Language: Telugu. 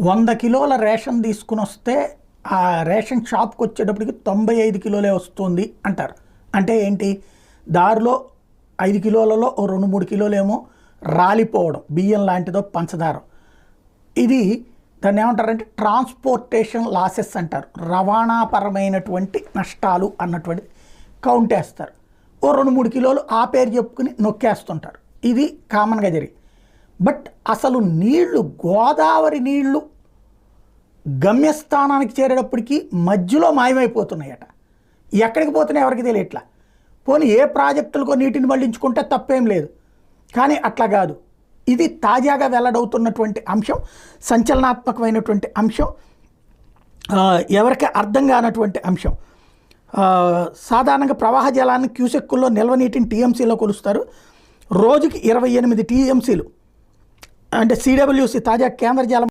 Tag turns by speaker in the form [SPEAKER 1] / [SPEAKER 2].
[SPEAKER 1] వంద కిలోల రేషన్ తీసుకుని వస్తే ఆ రేషన్ షాప్కి వచ్చేటప్పటికి తొంభై ఐదు కిలోలే వస్తుంది అంటారు. అంటే ఏంటి? దారిలో ఐదు కిలోలలో ఓ రెండు మూడు కిలోలేమో రాలిపోవడం బియ్యం లాంటిదో పంచదార. ఇది దాన్ని ఏమంటారంటే ట్రాన్స్పోర్టేషన్ లాసెస్ అంటారు. రవాణాపరమైనటువంటి నష్టాలు అన్నటువంటి కౌంట్ వేస్తారు ఓ రెండు మూడు కిలోలు ఆ పేరు చెప్పుకుని నొక్కేస్తుంటారు. ఇది కామన్గా జరిగింది బట్ అసలు నీళ్ళు గోదావరి నీళ్ళు గమ్యస్థానానికి చేరేటప్పటికి మధ్యలో మాయమైపోతున్నాయట. ఎక్కడికి పోతున్నాయి ఎవరికి తెలియట్లా? పోనీ ఏ ప్రాజెక్టులకో నీటిని మళ్ళించుకుంటే తప్పేం లేదు. కానీ అట్లా కాదు. ఇది తాజాగా వెల్లడవుతున్నటువంటి అంశం సంచలనాత్మకమైనటువంటి అంశం ఎవరికి అర్థం కానటువంటి అంశం. సాధారణంగా ప్రవాహ జలాన్ని క్యూసెక్కుల్లో నిల్వ నీటిని టీఎంసీలో కొలుస్తారు. రోజుకి ఇరవై ఎనిమిది టీఎంసీలు అంటే సిడబ్ల్యూసి తాజా కేంద్ర జల